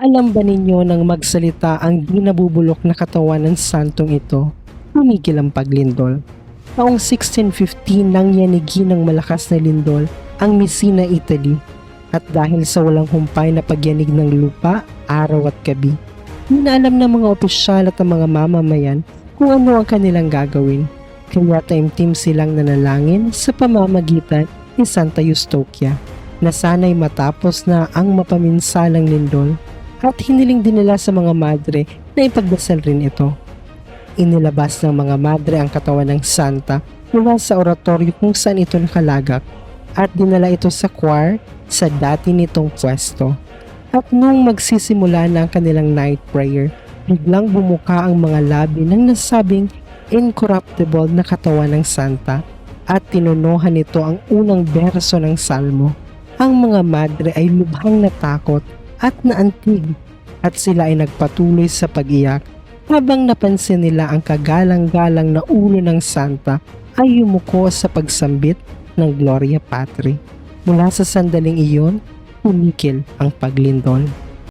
Alam ba ninyo nang magsalita ang di nabubulok na katawan ng santong ito, tumigil ang paglindol. Taong 1615 nang yanigi ng malakas na lindol ang Messina, Italy. At dahil sa walang humpay na pagyanig ng lupa, araw at gabi, inaalam ng mga opisyal at ang mga mamamayan kung ano ang kanilang gagawin. Kaya taimtim silang nanalangin sa pamamagitan ni Santa Eustokia na sana'y matapos na ang mapaminsalang lindol at hiniling din sa mga madre na ipagdasal rin ito. Inilabas ng mga madre ang katawan ng santa mula sa oratorio kung saan ito nakalagak at dinala ito sa choir sa dati nitong pwesto. At nung magsisimula na ang kanilang night prayer, biglang bumuka ang mga labi ng nasabing incorruptible na katawan ng santa at tinunuhan nito ang unang berso ng salmo. Ang mga madre ay lubhang natakot at naantig at sila ay nagpatuloy sa pag-iyak habang napansin nila ang kagalang-galang na ulo ng santa ay yumuko sa pagsambit ng Gloria Patri. Mula sa sandaling iyon, tumikil ang paglindol.